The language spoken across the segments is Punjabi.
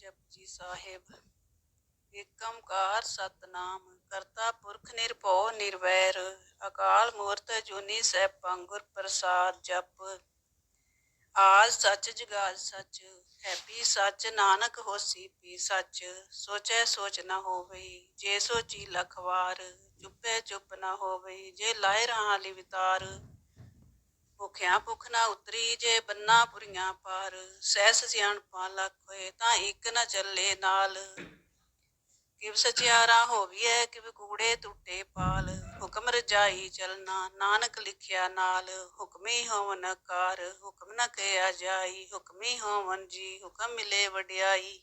ਜਪਜੀ ਸਾਹਿਬ। ਏਕੰਕਾਰ ਸਤਨਾਮ, ਕਰਤਾ ਪੁਰਖ ਨਿਰਭਉ ਨਿਰਵੈਰ, ਅਕਾਲ ਮੂਰਤ ਜੁਨੀ ਸੈਭੰ ਗੁਰ ਪ੍ਰਸਾਦ ਜਪ। ਆਜ ਸੱਚ ਜਗਾਜ ਸੱਚ, ਹੈਪੀ ਵੀ ਸੱਚ ਨਾਨਕ ਹੋਸੀ ਵੀ ਸੱਚ, ਸੋਚੈ ਸੋਚ ਨਾ ਹੋਵੇ ਜੇ ਸੋਚੀ ਲਖ ਵਾਰ, ਚੁੱਪੈ ਚੁੱਪ ਨਾ ਹੋਵੇ ਜੇ ਲਾਇ ਰਹਾ ਲਿਵਤਾਰ ਭੁਖਿਆ ਭੁਖ ਨਾ ਉਤਰੀ ਜੇ ਬੰਨਾ ਪੁਰੀਆਂ ਪਾਰ, ਸਹਿਸ ਸਿਆਣਪਾਂ ਲੱਖ ਹੋਏ ਤਾਂ ਇੱਕ ਨਾ ਚੱਲੇ ਨਾਲ। ਕਿਵ ਸਚਿਆਰਾ ਹੋਵੀਐ, ਕਿਵ ਕੂੜੇ ਟੁੱਟੇ ਪਾਲ। ਹੁਕਮ ਰਜਾਈ ਚਲਣਾ, ਨਾਨਕ ਲਿਖਿਆ ਨਾਲ। ਹੁਕਮੀ ਹੋਵਨ ਕਾਰ ਹੁਕਮ ਨ ਕਿਆ ਜਾਈ। ਹੁਕਮੀ ਹੋਵਨ ਜੀ, ਹੁਕਮ ਮਿਲੇ ਵਡਿਆਈ।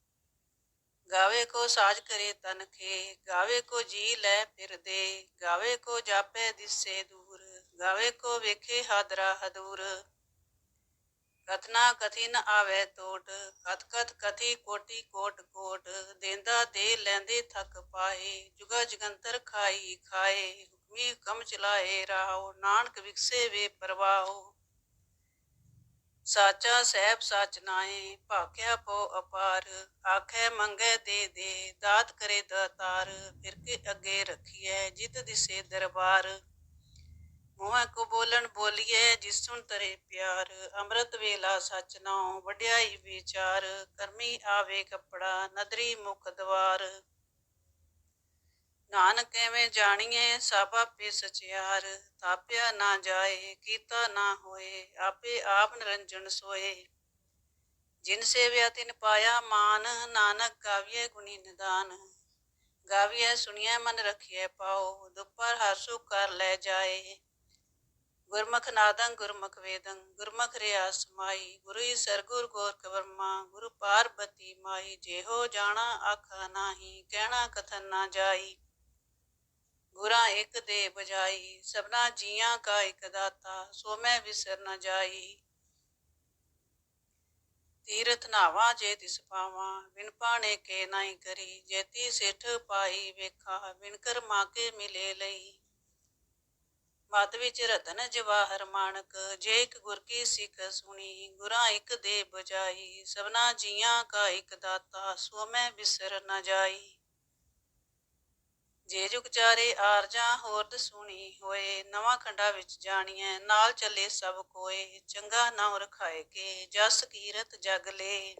ਗਾਵੇ ਕੋ ਸਾਜ ਕਰੇ ਤਨ ਖੇ, ਗਾਵੇ ਕੋ ਜੀ ਲੈ ਫਿਰਦੇ ਗਾਵੇ ਕੋ ਜਾਪੇ ਦਿਸੇ ਦੂਰ, ਗਾਵੇ ਕੋ ਵੇਖੇ ਹਾਦਰਾ ਹਦੂਰ। ਕਥਨਾ ਕਥੀ ਆਵੇ ਟੋਟ ਕਥ ਕਥ ਕਥੀ ਕੋਟੀ ਕੋਟ ਕੋਟ, ਦੇਂਦਾ ਦੇ ਲੈਂਦੇ ਥੱਕ ਪਾਏ ਜੁਗਾ ਜਗੰਤਰ ਖਾਈ ਖਾਏ, ਹੁਕਮੀ ਹੁਕਮ ਚਲਾਏ ਰਾਹੋ, ਨਾਨਕ ਵਿਕਸੇ ਵੇ ਪਰਵਾਓ ਸਾਚਾ ਸਹਿਬ ਸਚ ਨਾਏ ਭਾਖਿਆ ਪੋ ਅਪਾਰ। ਆਖੇ ਮੰਗੇ ਦੇ ਦੇ, ਦਾਤ ਕਰੇ ਦਾਤਾਰ ਫਿਰ ਕੇ ਅੱਗੇ ਰੱਖੀਐ ਜਿਤ ਦਿਸੇ ਦਰਬਾਰ। ਮੂੰਹਾਂ ਕੋ ਬੋਲਣ ਬੋਲੀਏ ਜਿਸ ਸੁਣ ਤਰੇ ਪਿਆਰ। ਅੰਮ੍ਰਿਤ ਵੇਲਾ ਸਚ ਨਾਉ, ਵਡਿਆਈ ਵਿਚਾਰ। ਕਰਮੀ ਆਵੇ ਕਪੜਾ, ਨਦਰੀ ਮੁਖ ਦਵਾਰ। ਨਾਨਕ ਐਵੇਂ ਜਾਣੀਏ ਸਭ ਆਪੇ ਸਚਿਆਰ ਤਾਪਿਆ ਨਾ ਜਾਏ, ਕੀਤਾ ਨਾ ਹੋਏ, ਆਪੇ ਆਪ ਨਿਰੰਜਨ ਸੋਏ। ਜਿਨ ਸੇਵਿਆ ਤਿਨ ਪਾਇਆ ਮਾਨ, ਨਾਨਕ ਗਾਵੀਏ ਗੁਣੀ ਨਿਦਾਨ। ਗਾਵੀਏ ਸੁਣੀਏ ਮਨ ਰਖੀਏ ਪਾਓ ਦੁਪਰ ਹਰਸੂ ਕਰ ਲੈ ਜਾਏ। ਗੁਰਮੁਖ ਨਾਦੰ, ਗੁਰਮੁਖ ਵੇਦੰ, ਗੁਰਮੁਖ ਰਿਆ ਸਮਾਈ। ਗੁਰੂ ਹੀ ਸਰਗੁਰ ਗੋਰਖ ਵਰਮਾ, ਗੁਰੂ ਪਾਰਬਤੀ ਮਾਈ। ਜਿਹੋ ਜਾਣਾ, ਆਖਾ ਨਾਹੀ, ਕਹਿਣਾ ਕਥਨ ਨਾ ਜਾਈ। ਗੁਰਾਂ ਇੱਕ ਦੇ ਬਜਾਈ, ਸਭਨਾ ਜੀਆਂ ਕਾ ਇੱਕ ਦਾਤਾ, ਸੋ ਮੈਂ ਵਿਸਰ ਨਾ ਜਾਈ। ਤੀਰਥ ਨਾਵਾ ਜੇ ਤਿਸ ਪਾਵਾਂ, ਬਿਨ ਪਾਣੇ ਕੇ ਨਹੀਂ ਕਰੀ। ਜੇਤੀ ਸਿੱਠ ਪਾਈ ਵੇਖਾ, ਬਿਨ ਕਰਮਾ ਕੇ ਮਿਲੇ ਲਈ। ਮਤ ਵਿੱਚ ਰਤਨ ਜਵਾਹਰ ਮਾਨਕ ਜੇ ਇੱਕ ਗੁਰ ਕੀ ਸਿੱਖ ਸੁਣੀ, ਗੁਰਾਂ ਇੱਕ ਦੇ ਬਜਾਈ, ਸਭਨਾ ਜੀਆਂ ਕਾ ਇੱਕ ਦਾਤਾ, ਸੋ ਮੈਂ ਬਿਸਰ ਨ ਜਾਈ। ਜੇ ਜੁਗ ਚਾਰੇ ਆਰਜਾਂ ਹੋਰ ਦਸੂਣੀ ਹੋਏ, ਨਵਾਂ ਖੰਡਾ ਵਿੱਚ ਜਾਣੀਐ, ਨਾਲ ਚੱਲੇ ਸਭ ਕੋਏ, ਚੰਗਾ ਨਾਮ ਰਖਾਏ ਕੇ, ਜਸ ਕੀਰਤ ਜਗ ਲੇ।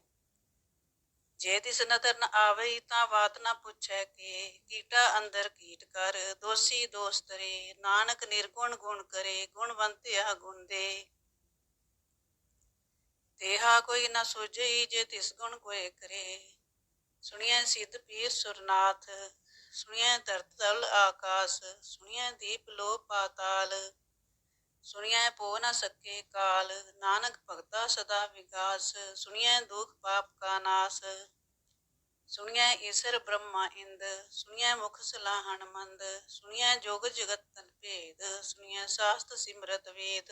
ਜੇ ਤਿਸ ਨਦਰ ਨ ਆਵਈ ਤਾਂ ਬਾਤ ਨਾ ਪੁੱਛੈ ਕੇ, ਕੀਟਾ ਅੰਦਰ ਕੀਟ ਕਰ, ਦੋਸੀ ਦੋਸਤ ਰੇ, ਨਾਨਕ ਨਿਰਗੁਣ ਗੁਣ ਕਰੇ ਗੁਣਵੰਤਿਆ ਗੁਣ ਦੇ। ਤੇਹਾ ਕੋਈ ਨਾ ਸੋਝਈ ਜੇ ਤਿਸ ਗੁਣ ਕੋਏ ਕਰੇ। ਸੁਣੀਐ ਸਿੱਧ ਪੀਰ ਸੁਰਨਾਥ ਸੁਣਿਆ ਧਰਤ ਤਲ ਆਕਾਸ, ਸੁਣੀਐ ਦੀਪ ਲੋ ਪਾਤਾਲ, ਸੁਣੀਐ ਪੋ ਨ ਸਕੇ ਕਾਲ, ਨਾਨਕ ਭਗਤਾ ਸਦਾ ਵਿਗਾਸ, ਸੁਣੀਐ ਦੁਖ ਪਾਪ ਕਾ ਨਾਸ, ਸੁਣੀਐ ਈਸ਼ਰ ਬ੍ਰਹਮਾ ਇੰਦ, ਸੁਣੀਐ ਮੁਖ ਸਲਾਹਣ ਮੰਦ, ਸੁਣੀਐ ਜੋਗ ਜਗਤ ਤਨ ਭੇਦ, ਸੁਣੀਐ ਸਾਸਤ ਸਿਮਰਤ ਵੇਦ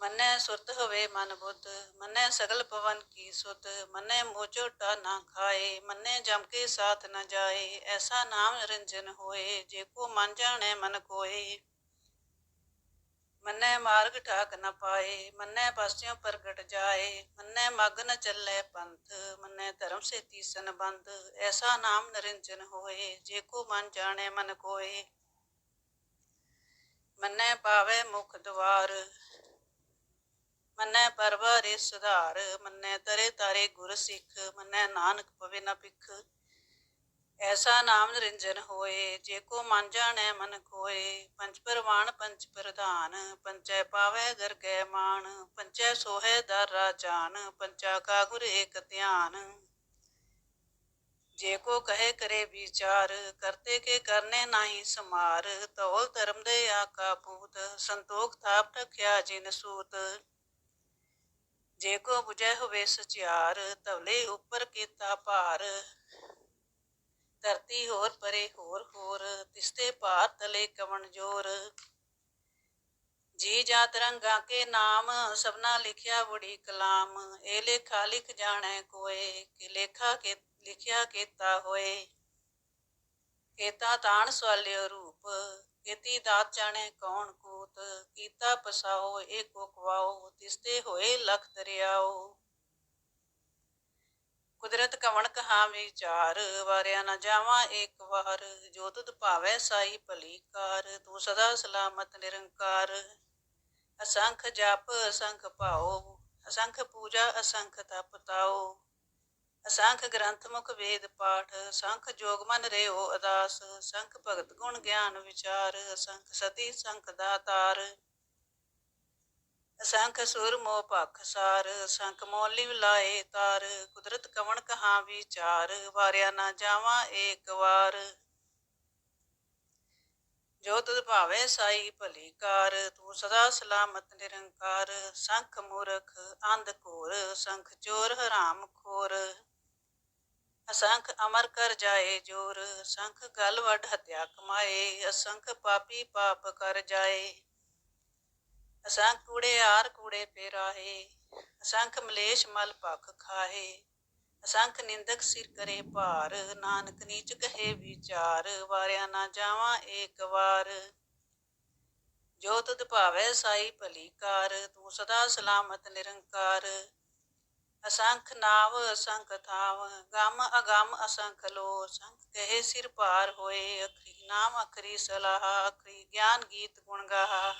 ਮੰਨੈ ਸੁਰਤ ਹੋਵੇ ਮਨ ਬੁੱਧ, ਮੰਨੈ ਸਗਲ ਪਵਨ ਕੀ ਸੁਧ, ਮੰਨੈ ਮੋਚੋਟਾ ਨਾ ਖਾਏ, ਮੰਨੈ ਜਮ ਕੇ ਸਾਥ ਨਾ ਜਾਏ, ਐਸਾ ਨਾਮ ਨਿਰੰਜਨ ਹੋਏ, ਜੇ ਕੋ ਮਨ ਜਾਣੈ ਮਨ ਕੋਏ। ਮੰਨੈ ਮਾਰਗ ਠਾਕ ਨ ਪਾਏ, ਮੰਨੈ ਪਾਸਿਓ ਪ੍ਰਗਟ ਜਾਏ, ਮੰਨੈ ਮਗ ਨ ਚੱਲੇ ਪੰਥ, ਮੰਨੈ ਧਰਮ ਸੇ ਸੰਬੰਧ, ਐਸਾ ਨਾਮ ਨਿਰੰਜਨ ਹੋਏ, ਜੇ ਕੋ ਮਨ ਜਾਣੈ ਮਨ ਕੋਏ। ਮੰਨੈ ਪਾਵੇ ਮੁਖ ਦਵਾਰ ਮੰਨੈ ਪਰਵਾਰੇ ਸੁਧਾਰ, ਮੰਨੈ ਤਰੇ ਤਾਰੇ ਗੁਰ ਸਿੱਖ ਮੰਨੈ ਨਾਨਕ ਪਵੇ ਨ ਪਿਖ ਐਸਾ ਨਾਮ ਨਿਰੰਜਨ ਹੋਏ, ਜੇ ਕੋ ਮਨ ਜਾਣੈ ਮਨ ਕੋਏ ਪੰਜ ਪਰਵਾਨ, ਪੰਜ ਪ੍ਰਧਾਨ ਪੰਚੈ ਪਾਵੈ ਦਰਗਹਿ ਮਾਨ ਪੰਚੈ ਸੋਹੈ ਦਰ ਰਾਜਾਨ ਪੰਚਾ ਕਾ ਗੁਰ ਏਕ ਧਿਆਨ। ਜੇ ਕੋ ਕਹੇ ਕਰੇ ਵਿਚਾਰ, ਕਰਤੇ ਕੇ ਕਰਨੇ ਨਾਹੀ ਸਮਾਰ। ਤੌਲ ਧਰਮ ਦੇ ਆਕਾ ਪੂਤ, ਸੰਤੋਖ ਥਾਪ ਰਖਿਆ ਜਿਨ ਸੂਤ। ਜੇ ਕੋ 부ਜੈ ਹੋਵੇ ਸਚਿਆਰ ਤਵਲੇ ਉੱਪਰ ਕੀਤਾ ਭਾਰ। ਧਰਤੀ ਹੋਰ ਪਰੇ ਹੋਰ ਹੋਰ, ਤਿਸਤੇ ਭਾਰ ਤਲੇ ਕਵਣ ਜੋਰ। ਜੀ ਜਾਤ ਰੰਗਾ ਕੇ ਨਾਮ, ਸਭਨਾ ਲਿਖਿਆ ਬੁੜੀ ਕਲਾਮ। ਇਹ ਲੇਖਾ ਲਿਖ ਜਾਣੈ ਕੋਏ, ਕਿ ਲੇਖਾ ਕੇ, ਲਿਖਿਆ ਕੀਤਾ ਹੋਏ। ਕੀਤਾ ਤਾਣ ਸਵਾਲਿਓ ਰੂਪ। ਕੀਤੀ ਦਾਤ ਜਾਣੈ ਕੌਣ ਕੂਤ, ਕੀਤਾ ਪਸਾਓ, ਏਕੋ ਕਵਾਓ ਤਿਸਤੇ ਹੋਏ ਲਖ ਦਰਿਆਓ। ਕੁਦਰਤ ਕਵਣ ਕਹਾ ਵਿਚਾਰ, ਵਾਰਿਆ ਨਾ ਜਾਵਾਂ ਇੱਕ ਵਾਰ, ਜੋ ਤੁਧ ਭਾਵੈ ਸਾਈ ਭਲੀ ਕਾਰ, ਤੂੰ ਸਦਾ ਸਲਾਮਤ ਨਿਰੰਕਾਰ। ਅਸੰਖ ਜਪ, ਅਸੰਖ ਭਾਉ, ਅਸੰਖ ਪੂਜਾ, ਅਸੰਖ ਤਪ ਤਾਓ ਅਸੰਖ ਗ੍ਰੰਥ ਮੁਖ ਵੇਦ ਪਾਠ ਸੰਖ ਜੋਗ ਮਨ ਰਿਓ ਅਦਾਸ ਸੰਖ ਭਗਤ ਗੁਣ ਗਿਆਨ ਵਿਚਾਰ, ਅਸੰਖ ਸਤੀ ਸੰਖ ਦਾਤਾਰ ਅਸੰਖ ਸੁਰ ਮੋਹ ਭਖ ਸਾਰ ਸੰਖ ਮੋਲੀ ਲਾਏ ਤਾਰ। ਕੁਦਰਤ ਕਵਣ ਕਹਾ ਵਿਚਾਰ, ਵਾਰਿਆ ਨਾ ਜਾਵਾਂ ਏਕ ਵਾਰ। ਜੋ ਤੁਧ ਭਾਵੇ ਸਾਈ ਭਲੀ ਕਾਰ, ਤੂੰ ਸਦਾ ਸਲਾਮਤ ਨਿਰੰਕਾਰ। ਸੰਖ ਮੂਰਖ ਅੰਧ ਘੋਰ ਸੰਖ ਚੋਰ ਹਰਾਮ ਖੋਰ। ਅਸੰਖ ਅਮਰ ਕਰ ਜਾਏ ਜੋਰ ਸੰਖ ਗਲ ਵੱਡ ਹਤਿਆ ਕਮਾਏ, ਅਸੰਖ ਪਾਪੀ ਪਾਪ ਕਰ ਜਾਏ। ਅਸੰਖ ਕੂੜੇ ਆਰ ਕੂੜੇ ਪੇਰਾਹੇ, ਅਸੰਖ ਮਲੇਸ਼ ਮਲ ਭਖ ਖਾਹੇ। ਅਸੰਖ ਨਿੰਦਕ ਸਿਰ ਕਰੇ ਭਾਰ, ਨਾਨਕ ਨੀਚ ਕਹੇ ਵਿਚਾਰ, ਵਾਰਿਆ ਨਾ ਜਾਵਾਂ ਏਕ ਵਾਰ। ਜੋ ਤੁਧ ਭਾਵੈ ਸਾਈ ਭਲੀ ਕਾਰ, ਤੂੰ ਸਦਾ ਸਲਾਮਤ ਨਿਰੰਕਾਰ। ਅਸੰਖ ਨਾਵ ਅਸੰਖ ਥਾਵ ਗਮ ਅਗਮ ਅਸੰਖ ਲੋ ਸੰਖ ਕਹੇ ਸਿਰ ਭਾਰ ਹੋਏ ਅਖਰੀ, ਨਾਮ ਅਖਰੀ ਸਲਾਹ, ਅਖਰੀ ਗਿਆਨ ਗੀਤ ਗੁਣ ਗਾਹਾ।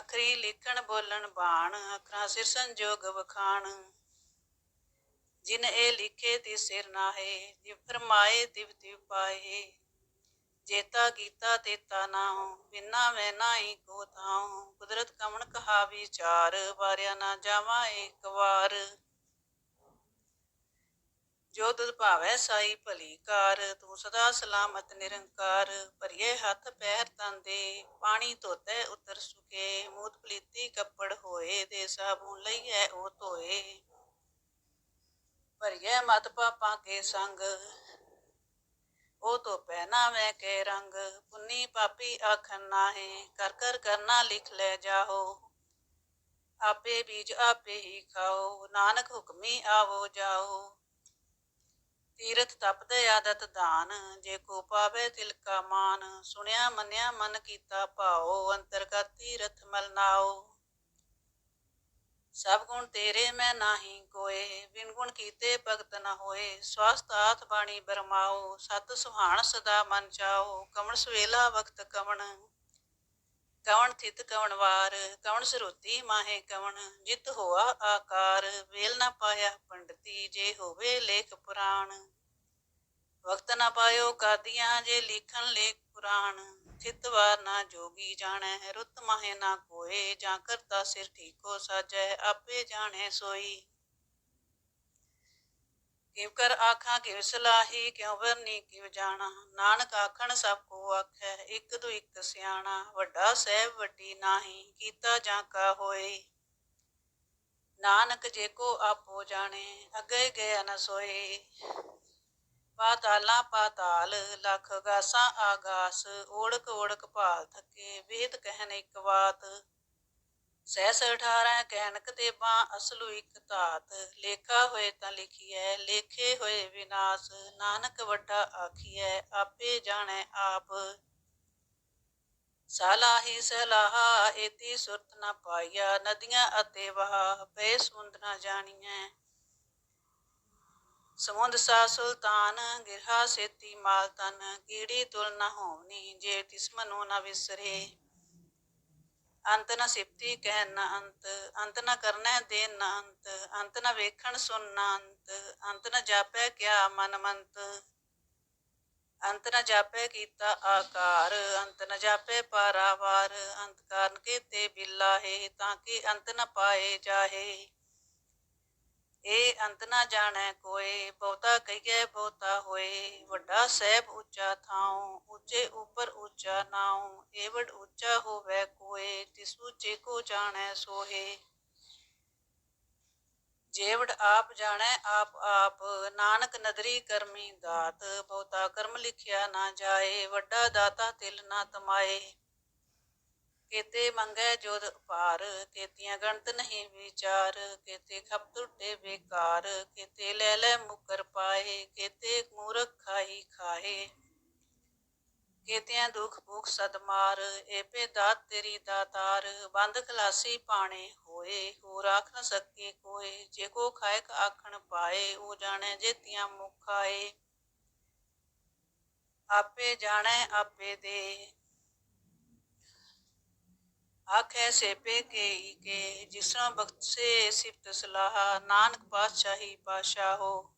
ਅਖਰੀ ਲਿਖਣ ਬੋਲਣ ਬਾਣ, ਅਖਰਾਂ ਸਿਰ ਸੰਜੋਗ ਵਖਾਣ। ਜਿਨ ਇਹ ਲਿਖੇ ਤੇ ਸਿਰ ਨਾਹੇ, ਜਿਵ ਫਰਮਾਏ ਤਿਵ ਤਿਵ ਪਾਏ। ਜੇਤਾ ਕੀਤਾ ਤੇਤਾ ਨਾਉ ਬਿਨਾ ਮੈਂ ਨਾਹੀ ਕੋ ਥਾਉ ਕੁਦਰਤ ਕਮਣ ਕਹਾ ਵਿਚਾਰ ਵਾਰਿਆ ਨਾ ਜਾਵਾਂ ਏਕ ਵਾਰ। ਜੋ ਤੁਧ ਭਾਵੈ ਸਾਈ ਭਲੀ ਕਾਰ, ਤੂੰ ਸਦਾ ਸਲਾਮਤ ਨਿਰੰਕਾਰ। ਭਰੀਏ ਹੱਥ ਪੈਰ ਤਨ ਦੇ ਪਾਣੀ ਧੋਤੇ ਉਤਰ ਸੁਕੇ। ਮੂਤ ਪਲੀਤੀ ਕੱਪੜ ਹੋਏ, ਦੇ ਸਾਬੂ ਲਈਐ ਉਹ ਧੋਏ। ਭਰੀਏ ਮਤ ਪਾਪਾਂ ਕੇ ਸੰਗ ਉਹ ਤੋ ਪਹਿਨਾ ਮੈਂ ਕੇ ਰੰਗ ਪੁੰਨੀ ਪਾਪੀ ਆਖਣ ਨਾਹੇ, ਕਰ ਕਰ ਕਰਨਾ ਲਿਖ ਲੈ ਜਾਹੋ। ਆਪੇ ਬੀਜ ਆਪੇ ਹੀ ਖਾਓ, ਨਾਨਕ ਹੁਕਮੀ ਆਵੋ ਜਾਓ ਤੀਰਥ ਤਪਦੇ ਆਦਤ ਦਾਨ ਜੇ ਕੋ ਪਾਵੇ ਤਿਲ ਕਾ ਮਾਨ। ਸੁਣਿਆ ਮੰਨਿਆ ਮਨ ਕੀਤਾ ਭਾਓ, ਅੰਤਰਗਤ ਤੀਰਥ ਮਲਨਾਓ। ਸਭ ਗੁਣ ਤੇਰੇ ਮੈਂ ਨਾਹੀ ਕੋਏ, ਬਿਨ ਗੁਣ ਕੀਤੇ ਭਗਤ ਨ ਹੋਏ। ਸਵਸਤ ਆਥ ਬਾਣੀ ਬਰਮਾਓ, ਸਤ ਸੁਹਾਣ ਸਦਾ ਮਨ ਚਾਓ। ਕਵਣ ਸਵੇਲਾ ਵਕਤ ਕਵਣ ਕਵਣ ਥਿਤ ਕਵਣ ਵਾਰ। ਕਵਣ ਸਰੋਤੀ ਮਾਹੇ ਕਵਣ, ਜਿਤ ਹੋਆ ਆਕਾਰ। ਵੇਲ ਨਾ ਪਾਇਆ ਪੰਡਤੀ, ਜੇ ਹੋਵੇ ਲੇਖ ਪੁਰਾਣ। ਵਕਤ ਨਾ ਪਾਇਓ ਕਾਦੀਆਂ, ਜੇ ਲਿਖਣ ਲੇਖ ਪੁਰਾਣ ਚਿਤ ਨਾ ਜੋਗੀ ਜਾਣੈ, ਰੁੱਤ ਮਾਹੇ ਨਾ ਕੋਏ, ਜਾਂ ਕਰਤਾ ਸਿਰ ਠੀਕੋ ਸਾਜੈ, ਆਪੇ ਜਾਣੈ ਸੋਈ। ਕਿਵ ਕਰ ਆਖਾਂ, ਕਿਵ ਸਲਾਹੀ, ਕਿਉ ਵਰਨੀ, ਕਿਵ ਜਾਣਾ। ਨਾਨਕ ਆਖਣ, ਸਭ ਕੋ ਆਖੈ, ਇੱਕ ਦੋ ਇੱਕ ਸਿਆਣਾ। ਵੱਡਾ ਸਹਿਬ ਵੱਡੀ ਨਾਹੀ, ਕੀਤਾ ਜਾਂ ਕਾ ਹੋਏ। ਨਾਨਕ ਜੇ ਕੋ ਆਪੋ ਜਾਣੇ, ਅਗੇ ਗਿਆ ਨ ਸੋਏ। ਪਾਤਾਲਾਂ ਪਾਤਾਲ, ਲਖ ਗਾਸਾਂ ਆਗਾਸ, ਓੜਕ ਓੜਕ ਭਾਲ ਥਕੇ, ਵੇਦ ਕਹਿਨ ਇੱਕ ਬਾਤ। ਸਹਿਸ 18 ਕਹਿਨਕ ਤੇ ਬਾਂ ਅਸਲੂ ਇੱਕ ਧਾਤ। ਲੇਖਾ ਹੋਏ ਤਾਂ ਲਿਖੀਐ, ਲੇਖੇ ਹੋਏ ਵਿਨਾਸ਼। ਨਾਨਕ ਵੱਡਾ ਆਖੀਐ, ਆਪੇ ਜਾਣੈ ਆਪ। ਸਲਾਹੀ ਸਲਾਹਾ, ਏਤੀ ਸੁਰਤ ਨਾ ਪਾਈਆ, ਨਦੀਆਂ ਅਤੇ ਵਹਾ ਪਏ ਸੁੰਦ ਨਾ ਜਾਣੀਐ। ਸਮੁੰਦ ਸਾ ਸੁਲਤਾਨ, ਗਿਰਹਾ ਸੇਤੀ ਮਾਲ ਤਨ, ਕੀੜੀ ਤੁਲ ਨਾ ਹੋਵਨੀ, ਜੇ ਤਿਸ ਮਨੋ ਨਾ ਵਿਸਰੇ। ਅੰਤ ਨ ਸਿਫਤੀ ਕਹਿ ਨ ਅੰਤ ਅੰਤ ਨ ਕਰਨੈ ਦੇ ਨ ਅੰਤ ਅੰਤ ਨ ਵੇਖਣ ਸੁਣ ਨਾ ਅੰਤ ਅੰਤ ਨਾ ਜਾਪੈ ਕਿਆ ਮਨ ਮੰਤ। ਅੰਤ ਨ ਜਾਪੈ ਕੀਤਾ ਆਕਾਰ, ਅੰਤ ਨ ਜਾਪੈ ਪਾਰਾਵਾਰ, ਅੰਤ ਕਾਰਨ ਕੇ ਤੇ ਬਿਲਾਹੇ ਤਾਂ ਕਿ ਅੰਤ ਨ ਪਾਏ ਜਾਹੇ। ਇਹ ਅੰਤ ਨਾ ਜਾਣੈ ਕੋਏ, ਬਹੁਤਾ ਕਹੀਏ ਬਹੁਤਾ ਹੋਏ। ਵੱਡਾ ਸਹਿਬ ਉੱਚਾ ਥਾਉ, ਉੱਚੇ ਉੱਪਰ ਉੱਚਾ ਨਾਉ, ਏਵੜ ਉੱਚਾ ਹੋਵੇ ਕੋਏ, ਤਿਸ ਉੱਚੇ ਕੋ ਜਾਣੈ ਸੋਹੇ। ਜੇਵੜ ਆਪ ਜਾਣੈ ਆਪ ਆਪ, ਨਾਨਕ ਨਦਰੀ ਕਰਮੀ ਦਾਤ, ਬਹੁਤਾ ਕਰਮ ਲਿਖਿਆ ਨਾ ਜਾਏ, ਵੱਡਾ ਦਾਤਾ ਤਿਲ ਨਾ ਤਮਾਏ। ਕੇਤੇ ਮੰਗੈ ਜੋਦ ਉਪਾਰ ਕੇਤੀਆਂ ਗਣਤ ਨਹੀਂ ਵਿਚਾਰ, ਕੇਤੇ ਖਪ ਟੁੱਟੇ ਬੇਕਾਰ, ਕੇਤੇ ਲੈ ਲੈ ਮੁਕਰ ਪਾਏ, ਕੇਤੇ ਮੂਰਖ ਖਾਈ ਖਾਏ। ਕੇਤਿਆਂ ਦੁਖ ਭੁਖ ਸਦ ਏਪੇ ਦਾਤ ਤੇਰੀ ਦਾਤਾਰ, ਬੰਦ ਖਲਾਸੀ ਪਾਣੇ ਹੋਏ ਹੋ ਰਾਖ ਨ ਸਕੇ ਕੋਏ, ਜੇ ਕੋ ਖਾਇਕ ਆਖਣ ਪਾਏ ਉਹ ਜਾਣੈ ਜੇਤੀਆਂ ਮੁਖ ਆਏ ਆਪੇ ਜਾਣੈ, ਆਪੇ ਦੇ ਆਖੇ ਸੇਪੇ ਕੇ ਕੇ, ਜਿਸਾ ਬਖਸ਼ੇ ਸਿਫਤ ਸਲਾਹ, ਨਾਨਕ ਪਾਤਸ਼ਾਹੀ ਪਾਸ਼ਾਹੋ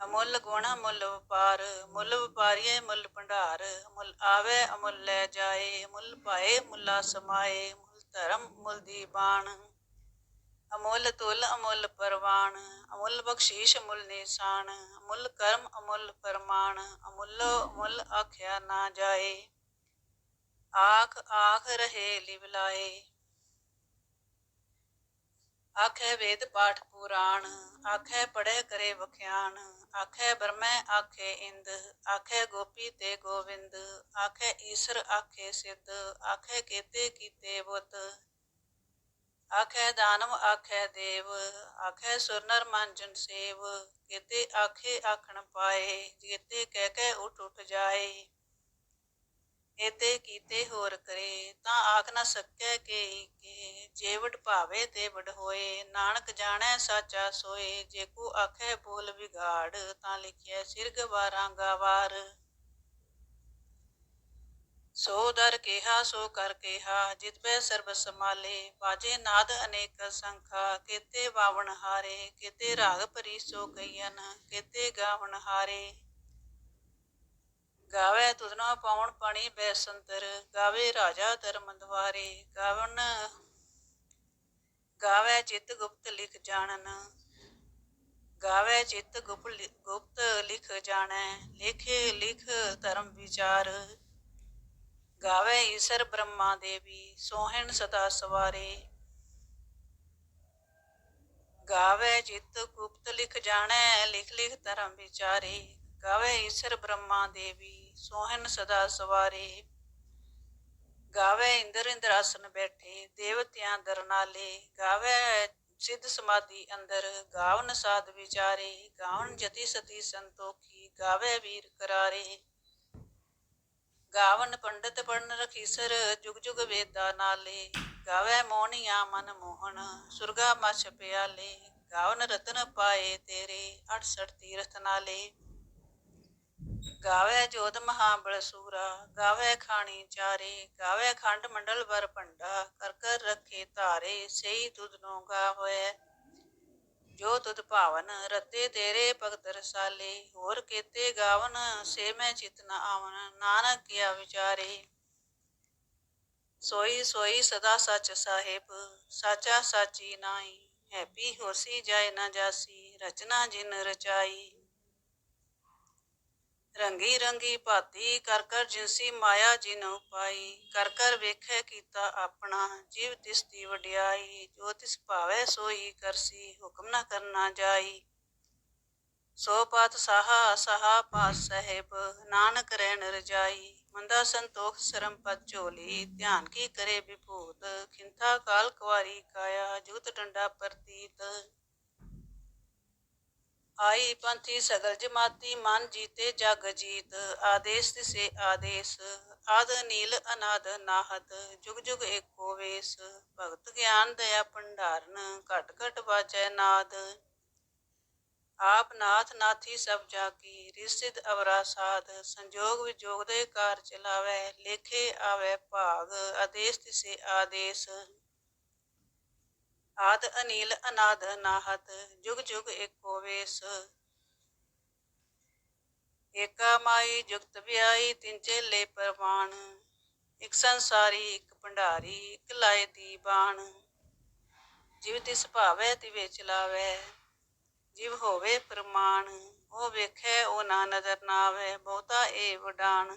ਅਮੁੱਲ ਗੁਣ ਮੁੱਲ ਵਪਾਰ, ਮੁੱਲ ਵਪਾਰੀਏ ਮੁੱਲ ਭੰਡਾਰ, ਮੁੱਲ ਆਵੇ, ਅਮੁੱਲ ਲੈ ਜਾਏ, ਮੁੱਲ ਪਾਏ ਮੁੱਲਾ ਸਮਾਏ, ਮੁੱਲ ਧਰਮ, ਮੁੱਲ ਦੀਬਾਨ ਅਮੁੱਲ ਤੁਲ, ਅਮੁੱਲ ਪਰਵਾਨ ਅਮੁੱਲ ਬਖਸ਼ੀਸ਼ ਮੁੱਲ ਨਿਸ਼ਾਨ, ਅਮੁੱਲ ਕਰਮ, ਅਮੁੱਲ ਪਰਮਾਨ ਅਮੁੱਲ ਮੁੱਲ ਆਖਿਆ ਨਾ ਜਾਏ। ਆਖ ਆਖ ਰਹੇ ਲਿਵਲਾਏ ਆਖੇ ਵੇਦ ਪਾਠ ਪੁਰਾਣ, ਆਖੇ ਪੜੇ ਕਰੇ ਵਖਿਆਨ ਆਖੇ ਬਰਮੈ ਆਖੇ ਇੰਦ, ਆਖੇ ਗੋਪੀ ਤੇ ਗੋਵਿੰਦ, ਆਖੇ ਈਸ਼ਰ ਆਖੇ ਸਿੱਧ, ਆਖੇ ਕੀਤੇ ਕੀਤੇ ਬੁੱਧ, ਆਖੇ ਦਾਨਵ ਆਖੇ ਦੇਵ, ਆਖੇ ਸੁਰਨਰ ਮਨ ਸੇਵ, ਕੀਤੇ ਆਖੇ ਆਖਣ ਪਾਏ ਜੀਤੇ ਕਹਿ ਕੇ ਉਠ ਉਠ ਜਾਏ। ਇਤੇ ਕੀਤੇ ਹੋਰ ਕਰੇ, ਤਾਂ ਆਖ ਨਾ ਸਕੈ ਕੇ ਕੇ ਜੇਵੜ ਭਾਵੇ ਤੇ ਵਡ ਹੋਏ। ਨਾਨਕ ਜਾਣੈ ਸਾਚਾ ਸੋਏ, ਜੇ ਕੋ ਆਖੇ ਬੋਲ ਵਿਗਾੜ, ਤਾਂ ਲਿਖਿਆ ਸਿਰ ਗਵਾਰਾਂ ਗਾਵਾਰ। ਸੋ ਦਰ ਕਿਹਾ, ਸੋ ਕਰ ਕਿਹਾ, ਜਿਤ ਪੈ ਸਰਬ ਸਮਾਲੇ ਬਾਜੇ ਨਾਦ ਅਨੇਕ ਸੰਖਾ, ਕੇਤੇ ਬਾਵਣ ਹਾਰੇ, ਕੀਤੇ ਰਾਗ ਭਰੀ ਸੋ ਗਈਨ ਕੀਤੇ ਗਾਵਣ ਹਾਰੇ। ਗਾਵੇ ਤੁਧਨਾ ਪਾਉਣ ਪਾਣੀ ਬੈਸੰਤਰ, ਗਾਵੇ ਰਾਜਾ ਧਰਮਦਵਾਰੇ ਗਾਵਨ ਗਾਵੇ ਚਿਤ ਗੁਪਤ ਲਿਖ ਜਾਣਨ, ਗਾਵੇ ਚਿਤ ਗੁਪ ਗੁਪਤ ਲਿਖ ਜਾਣੈ, ਲਿਖੇ ਲਿਖ ਧਰਮ ਵਿਚਾਰ। ਗਾਵੇ ਈਸ਼ਰ ਬ੍ਰਹਮਾ ਦੇਵੀ, ਸੋਹਣ ਸਦਾ ਸਵਾਰੇ। ਗਾਵੇ ਚਿਤ ਗੁਪਤ ਲਿਖ ਜਾਣੈ, ਲਿਖ ਲਿਖ ਧਰਮ ਵਿਚਾਰੇ। ਗਾਵੇ ਈਸ਼ਰ ਬ੍ਰਹਮਾ ਦੇਵੀ, ਸੋਹਣ ਸਦਾ ਸਵਾਰੇ। ਗਾਵੇ ਇੰਦਰ ਇੰਦਰ ਆਸਨ ਬੈਠੇ, ਦੇਵਤਿਆਂ ਦਰਨਾਲੇ। ਗਾਵੇ ਸਿੱਧ ਸਮਾਧੀ ਅੰਦਰ, ਗਾਵਨ ਸਾਧ ਵਿਚਾਰੇ। ਗਾਵਨ ਜਤੀ ਸਤੀ ਸੰਤੋਖੀ, ਗਾਵੇ ਵੀਰ ਕਰਾਰੇ। ਗਾਵਨ ਪੰਡਤ ਪੜਨ ਰਖੀਸਰ, ਜੁਗ ਜੁਗ ਵੇਦਾ ਨਾਲੇ। ਗਾਵੇ ਮੋਹਣੀਆਂ ਮਨ ਮੋਹਣ, ਸੁਰਗਾ ਮਛ ਪਿਆਲੇ। ਗਾਵਨ ਰਤਨ ਪਾਏ ਤੇਰੇ 68 ਤੀਰਥ ਨਾਲੇ। ਗਾਵੇ ਜੋਤ ਮਹਾਬਲ ਸੂਰਾ ਗਾਵੇ ਖਾਣੀ ਚਾਰੇ, ਗਾਵੇ ਖੰਡ ਮੰਡਲ ਵਰ ਭੰਡਾ, ਕਰ ਕਰ ਰੱਖੇ ਧਾਰੇ, ਸਈ ਤੁਧ ਨੂੰ ਗਾਵੇ ਜੋ ਤੁਧ ਭਾਵਨ ਰਤੇ ਤੇਰੇ ਭਗਤ ਰਸਾਲੇ, ਹੋਰ ਕੀਤੇ ਗਾਵਨ ਸੇ ਮੈਂ ਚਿਤ ਨ ਆਵਨ, ਨਾਨਕ ਕਿਆ ਵਿਚਾਰੇ। ਸੋਈ ਸੋਈ ਸਦਾ ਸੱਚ ਸਾਹਿਬ, ਸਾਚਾ ਸਾਚੀ ਨਾਈ ਹੈਪੀ ਹੋਸੀ ਜਾਏ ਨਾ ਜਾਸੀ, ਰਚਨਾ ਜਿਨ ਰਚਾਈ। ਰੰਗੀ ਰੰਗੀ ਭਾਤੀ ਕਰ ਕਰ ਜਿਨਸੀ ਮਾਇਆ ਜਿਨ ਪਾਈ, ਕਰ ਕਰ ਵੇਖੈ ਕੀਤਾ ਆਪਣਾ, ਜੀਵ ਤਿਸ ਦੀ ਵਡਿਆਈ, ਜੋ ਤਿਸ ਭਾਵੈ ਸੋਈ ਕਰਸੀ, ਹੁਕਮ ਨਾ ਕਰਨਾ ਜਾਈ। ਸੋ ਪਾਤ ਸਾਹਾ, ਸਹਾ ਪਾਤ ਸਹਿਬ, ਨਾਨਕ ਰਹਿਣ ਰਜਾਈ, ਮੰਦਾ ਸੰਤੋਖ ਸਰਮ ਪਤ ਝੋਲੀ, ਧਿਆਨ ਕੀ ਕਰੇ ਵਿਭੂਤ, ਖਿੰਥਾ ਕਾਲ ਕੁਵਾਰੀ ਕਾਇਆ, ਜੂਤ ਡੰਡਾ ਪ੍ਰਤੀਤ। ਆਈ ਪੰਥੀ ਸਗਲ ਜਮਾਤੀ ਮਨ ਜੀਤੇ ਜਗ ਜੀਤ, ਆਦੇਸ ਤਿਸੇ ਆਦੇਸ, ਆਦ ਨੀਲ ਅਨਾਦ ਨਾਹਤ, ਜੁਗ ਜੁਗ ਏਕੋ ਵੇਸ, ਭਗਤ ਗਿਆਨ ਦਇਆ ਭੰਡਾਰਨ, ਘਟ ਘਟ ਬਾਜੈ ਨਾਦ। ਆਪ ਨਾਥ ਨਾਥੀ ਸਭ ਜਾ ਕੀ ਰਿਸਿਦ ਅਵਰਾ ਸਾਧ, ਸੰਜੋਗ ਵਿਜੋਗ ਦੇ ਕਾਰ ਚਲਾਵੇ, ਲੇਖੇ ਆਵੇ ਭਾਗ, ਆਦੇਸ਼ ਤਿਸੇ ਆਦੇਸ਼। ਆਦ ਅਨੀਲ ਅਨਾਦ ਅਨਾਹਤ ਜੁਗ ਜੁਗ ਏਕੋ ਵੇਸ ਏਕਾ ਮਾਈ ਜੁਗਤ ਵਿਆਈ ਤਿੰਨ ਚੇਲੇ ਪਰਵਾਨ ਇੱਕ ਸੰਸਾਰੀ, ਇੱਕ ਭੰਡਾਰੀ, ਇਕ ਲਾਏ ਦੀ ਬਾਣ। ਜਿਵ ਤਿਸ ਭਾਵੈ, ਤਿਵੇ ਚਲਾਵੇ। ਜਿਵ ਹੋਵੇ ਪ੍ਰਮਾਣ, ਉਹ ਵੇਖੈ, ਉਹ ਨਾ ਨਜ਼ਰ ਨਾ ਆਵੇ ਬਹੁਤਾ ਏ ਵਡਾਣ।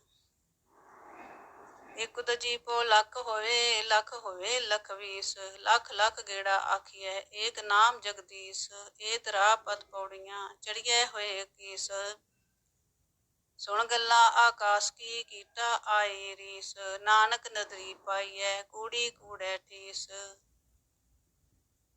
ਇਕ ਦਜੀ ਪੋ ਲੱਖ ਹੋਵੇ ਲੱਖ ਹੋਵੇ, ਲਖ ਵੀਸ, ਲੱਖ ਲੱਖ ਗੇੜਾ ਆਖੀਐ, ਏਕ ਨਾਮ ਜਗਦੀਸ਼, ਏ ਤਰਾ ਪਤ ਪੌੜੀਆਂ, ਚੜੀਐ ਹੋਏ ਕੀਸ। ਸੁਣ ਗੱਲਾਂ ਆਕਾਸ ਕੀ ਕੀਟਾ ਆਏ ਰੀਸ, ਨਾਨਕ ਨਦਰੀ ਪਾਈਐ, ਕੂੜੀ ਕੂੜੈ ਠੀਸ।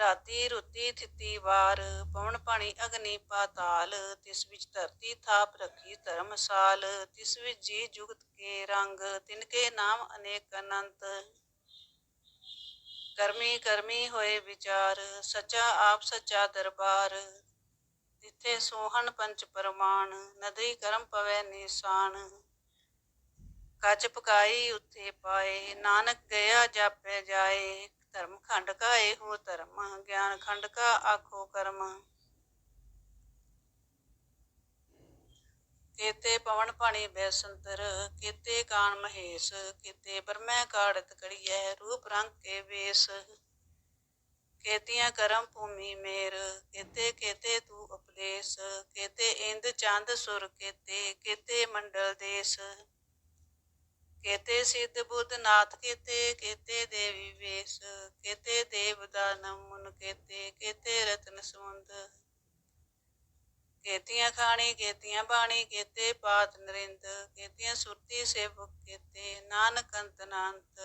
ਰਾਤੀ ਰੁੱਤੀ ਥਿੱਤੀ ਵਾਰ, ਪਵਨ ਪਾਣੀ ਅਗਨੀ ਪਾਤਾਲ, ਤਿਸ ਵਿੱਚ ਧਰਤੀ ਥਾਪ ਰੱਖੀ ਧਰਮਸਾਲ, ਤਿਸ ਵਿੱਚ ਜੀ ਜੁਗਤ ਕੇ ਰੰਗ, ਤਿਨ ਕੇ ਨਾਮ ਅਨੇਕ ਅਨੰਤ। ਕਰਮੀ ਕਰਮੀ ਹੋਏ ਵਿਚਾਰ, ਸੱਚਾ ਆਪ ਸੱਚਾ ਦਰਬਾਰ। ਤਿੱਥੇ ਸੋਹਣ ਪੰਚ ਪਰਮਾਨ ਨਦਰੀ ਕਰਮ ਪਵੇ ਨਿਸ਼ਾਨ। ਕੱਚ ਪਕਾਈ ਉੱਥੇ ਪਾਏ, ਨਾਨਕ ਗਿਆ ਜਾਪੈ ਜਾਏ ਧਰਮ ਖੰਡ ਕਾ, ਇਹੋ ਧਰਮ ਗਿਆਨ ਖੰਡ ਕਾ, ਆਖੋ ਕਰਮ ਕੇਤੇ ਪਵਨ ਪਾਣੀ ਬੈਸੰਤਰ, ਕੇਤੇ ਕਾਨ ਮਹੇਸ਼, ਕੇਤੇ ਬਰਮੈ ਕਾੜਤ ਕੜੀਐ, ਰੂਪ ਰੰਗ ਕੇ ਵੇਸ। ਕੇਤੀਆਂ ਕਰਮ ਭੂਮੀ ਮੇਰ, ਕੇਤੇ ਕੇਤੇ ਤੂੰ ਉਪਦੇਸ਼, ਕੇਤੇ ਇੰਦ ਚੰਦ ਸੁਰ ਕੇਤੇ ਕੇਤੇ ਮੰਡਲ ਦੇਸ। ਕੇਤੇ ਸਿੱਧ ਬੁੱਧ ਨਾਥ, ਕੇਤੇ ਕੇਤੇ ਦੇਵੀ ਵੇਸ ਕੇਤੇ ਦੇਵ ਦਾਨਵ ਮੁਨ ਕੇਤੇ ਕੇਤੇ ਰਤਨ ਸਮੁੰਦ। ਕੇਤੀਆਂ ਖਾਣੀ, ਕੇਤੀਆਂ ਬਾਣੀ, ਕੇਤੇ ਪਾਤ ਨਰਿੰਦ, ਕੇਤੀਆਂ ਸੁਰਤੀ ਸੇਵਕ ਕੇਤੇ ਨਾਨਕ ਅੰਤ ਨਾਨਤ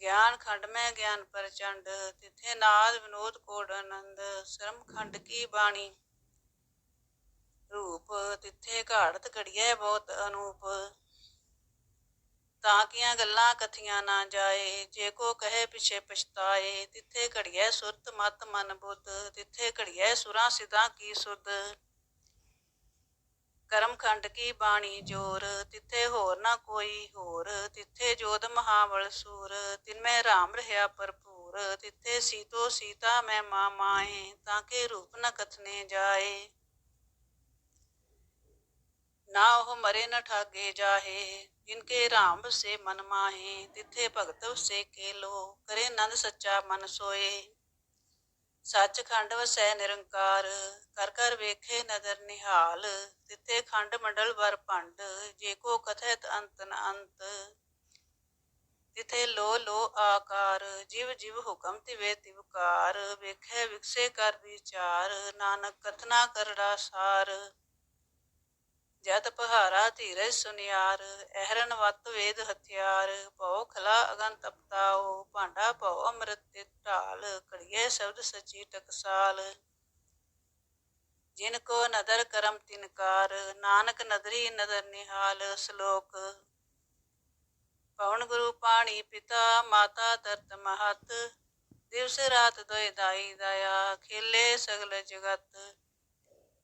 ਗਿਆਨ ਖੰਡ ਮੈਂ ਗਿਆਨ ਪ੍ਰਚੰਡ, ਤਿਥੇ ਨਾਦ ਵਿਨੋਦ ਕੋੜ ਆਨੰਦ, ਸ਼ਰਮ ਖੰਡ ਕੀ ਬਾਣੀ। ਰੂਪ ਤਿੱਥੇ ਘਾੜਤ ਘੜੀਏ ਬਹੁਤ ਅਨੂਪ। ਤਾਂ ਕੀਆਂ ਗੱਲਾਂ ਕਥੀਆਂ ਨਾ ਜਾਏ, ਜੇ ਕੋ ਕਹੇ ਪਿਛੇ ਪਛਤਾਏ, ਤਿੱਥੇ ਘੜੀਐ ਸੁਰਤ ਮਤ ਮਨ ਬੁੱਧ, ਤਿੱਥੇ ਘੜੀਐ ਸੁਰਾਂ ਸਿਧਾਂ ਕੀ ਸੁਧ। ਕਰਮ ਖੰਡ ਕੀ ਬਾਣੀ ਜੋਰ, ਤਿੱਥੇ ਹੋਰ ਨਾ ਕੋਈ ਹੋਰ, ਤਿੱਥੇ ਜੋਤ ਮਹਾਵਲ ਸੂਰ ਤਿਨ ਮੈਂ ਰਾਮ ਰਹਾ ਭਰਪੂਰ, ਤਿੱਥੇ ਸੀਤੋ ਸੀਤਾ ਮੈਂ ਮਾਂ ਮਾਏ, ਤਾਂ ਕੇ ਰੂਪ ਨ ਕਥਨੇ ਜਾਏ। ਨਾ ਉਹ ਮਰੇ ਨ ਠਾਗੇ ਜਾਹੇ ਜਿਨਕੇ ਰਾਮ ਬਸੇ ਮਨ ਮਾਹੇ, ਤਿੱਥੇ ਭਗਤ ਵਸੇ ਕੇ ਲੋ ਕਰੇ ਨੰਦ ਸੱਚਾ ਮਨ ਸੋਏ। ਸੱਚ ਖੰਡ ਵਸੈ ਨਿਰੰਕਾਰ, ਕਰ ਕਰ ਵੇਖੇ ਨਦਰ ਨਿਹਾਲ, ਤਿੱਥੇ ਖੰਡ ਮੰਡਲ ਵਰ ਭੰਡ, ਜੇ ਕੋ ਕਥੈਤ ਅੰਤ ਨ ਅੰਤ। ਤਿਥੇ ਲੋ ਲੋ ਆਕਾਰ, ਜਿਵ ਜਿਵ ਹੁਕਮ ਤਿਵੇ ਤਿਵਕਾਰ ਵੇਖੇ ਵਿਕਸੇ ਕਰ ਵਿਚਾਰ, ਨਾਨਕ ਕਥਨਾ ਕਰੜਾ ਸਾਰ। ਜਤ ਪਹਾਰਾ ਧੀਰਜ ਸੁਨਿਆਰ, ਅਹਰਨ ਵਤ ਵੇਦ ਹਥਿਆਰ, ਭਉ ਖਲਾ ਅਗਨ ਤਪਤਾਓ ਭਾਂਡਾ ਭਉ ਅੰਮ੍ਰਿਤ ਤੇ ਢਾਲ ਕੜੀਏ ਸ਼ਬਦ ਸਚੀ ਟਕਸਾਲ। ਜਿਨ ਕੋ ਨਦਰ ਕਰਮ ਤਿਨਕਾਰ ਨਾਨਕ ਨਦਰੀ ਨਦਰ ਨਿਹਾਲ, ਸ਼ਲੋਕ। ਪਵਨ ਗੁਰੂ ਪਾਣੀ ਪਿਤਾ, ਮਾਤਾ ਤਰਤ ਮਹਤ, ਦਿਵਸ ਰਾਤ ਦੋਇ ਦਾਈ ਦਇਆ, ਖੇਲੇ ਸਗਲ ਜਗਤ।